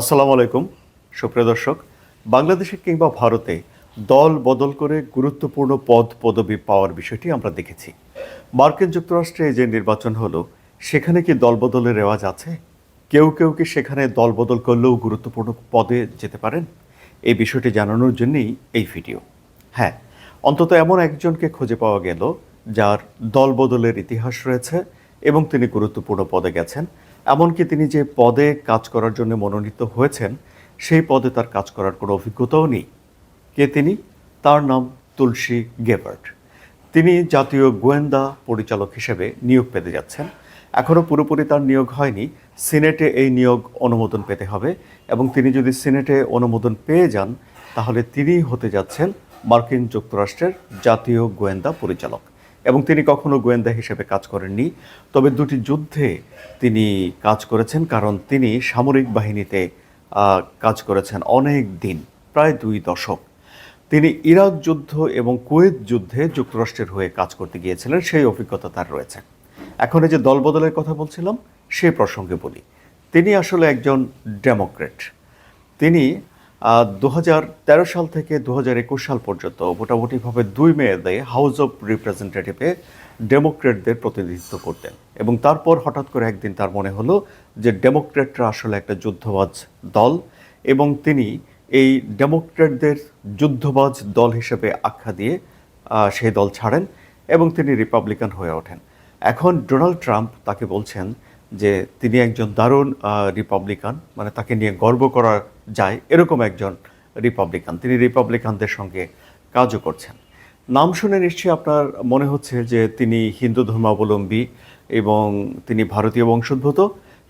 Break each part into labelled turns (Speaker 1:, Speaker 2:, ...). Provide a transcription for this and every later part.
Speaker 1: আসসালামু আলাইকুম, সুপ্রিয় দর্শক। বাংলাদেশে কিংবা ভারতে দল বদল করে গুরুত্বপূর্ণ পদ পদবি পাওয়ার বিষয়টি আমরা দেখেছি। মার্কিন যুক্তরাষ্ট্রে যে নির্বাচন হলো, সেখানে কি দল বদলের রেওয়াজ আছে? কেউ কেউ কি সেখানে দল বদল করলেও গুরুত্বপূর্ণ পদে যেতে পারেন? এই বিষয়টি জানানোর জন্যই এই ভিডিও। হ্যাঁ অন্তত এমন একজনকে খুঁজে পাওয়া গেল, যার দল বদলের ইতিহাস রয়েছে এবং তিনি গুরুত্বপূর্ণ পদে গেছেন। এমনকি তিনি যে পদে কাজ করার জন্য মনোনীত হয়েছেন, সেই পদে তার কাজ করার কোনো অভিজ্ঞতাও নেই। কে তিনি? তার নাম তুলসী গেবার্ট। তিনি জাতীয় গোয়েন্দা পরিচালক হিসেবে নিয়োগ পেতে যাচ্ছেন। এখনও পুরোপুরি তার নিয়োগ হয়নি। সিনেটে এই নিয়োগ অনুমোদন পেতে হবে এবং তিনি যদি সিনেটে অনুমোদন পেয়ে যান, তাহলে তিনি হতে যাচ্ছেন মার্কিন যুক্তরাষ্ট্রের জাতীয় গোয়েন্দা পরিচালক। এবং তিনি কখনো গোয়েন্দা হিসেবে কাজ করেননি। তবে দুটি যুদ্ধে তিনি কাজ করেছেন, কারণ তিনি সামরিক বাহিনীতে কাজ করেছেন অনেক দিন, প্রায় দুই দশক। তিনি ইরাক যুদ্ধ এবং কুয়েত যুদ্ধে যুক্তরাষ্ট্রের হয়ে কাজ করতে গিয়েছিলেন, সেই অভিজ্ঞতা তার রয়েছে। এখন এই যে দলবদলের কথা বলছিলাম, সে প্রসঙ্গে বলি। তিনি আসলে একজন ডেমোক্রেট তিনি দু সাল থেকে দু সাল পর্যন্ত মোটামুটিভাবে দুই মেয়াদে হাউস অফ রিপ্রেজেন্টেটিভে ডেমোক্রেটদের প্রতিনিধিত্ব করতেন। এবং তারপর হঠাৎ করে একদিন তার মনে হলো যে ডেমোক্রেটরা আসলে একটা যুদ্ধবাজ দল এবং তিনি এই ডেমোক্রেটদের যুদ্ধবাজ দল হিসেবে আখ্যা দিয়ে সেই দল ছাড়েন এবং তিনি রিপাবলিকান হয়ে ওঠেন। এখন ডোনাল্ড ট্রাম্প তাকে বলছেন যে তিনি একজন দারুণ রিপাবলিকান মানে তাকে নিয়ে গর্ব করা যায় এরকম একজন রিপাবলিকান তিনি রিপাবলিকানদের সঙ্গে কাজও করছেন। নাম শুনে নিশ্চয়ই আপনার মনে হচ্ছে যে তিনি হিন্দু ধর্মাবলম্বী এবং তিনি ভারতীয় বংশোদ্ভূত।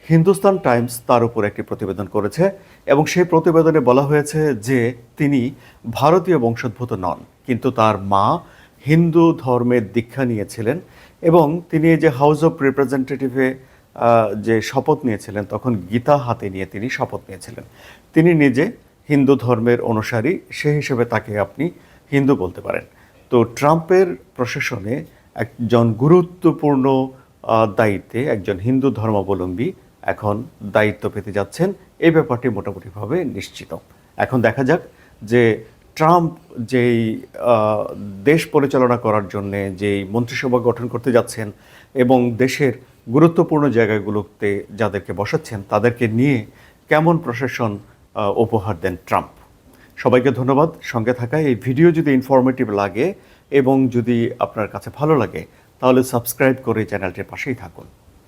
Speaker 1: হিন্দুস্তান টাইমস তার উপর একটি প্রতিবেদন করেছে এবং সেই প্রতিবেদনে বলা হয়েছে যে তিনি ভারতীয় বংশোদ্ভূত নন, কিন্তু তার মা হিন্দু ধর্মের দীক্ষা নিয়েছিলেন এবং তিনি যে হাউস অফ রিপ্রেজেন্টেটিভে যে শপথ নিয়েছিলেন, তখন গীতা হাতে নিয়ে তিনি শপথ নিয়েছিলেন। তিনি নিজে হিন্দু ধর্মের অনুসারী, সে হিসেবে তাকে আপনি হিন্দু বলতে পারেন। তো ট্রাম্পের প্রশাসনে একজন গুরুত্বপূর্ণ দায়িত্বে একজন হিন্দু ধর্মাবলম্বী এখন দায়িত্ব পেতে যাচ্ছেন। এই ব্যাপারটি মোটামুটিভাবে নিশ্চিত। এখন দেখা যাক যে ট্রাম্প যেই দেশ পরিচালনা করার জন্যে যেই মন্ত্রিসভা গঠন করতে যাচ্ছেন এবং দেশের গুরুত্বপূর্ণ জায়গাগুলোতে যাদেরকে বসাচ্ছেন, তাদেরকে নিয়ে কেমন প্রশাসন উপহার দেন ট্রাম্প? সবাইকে ধন্যবাদ। সঙ্গে থাকায় এই ভিডিও যদি ইনফরমেটিভ লাগে এবং যদি আপনার কাছে ভালো লাগে, তাহলে সাবস্ক্রাইব করে চ্যানেলটির পাশেই থাকুন।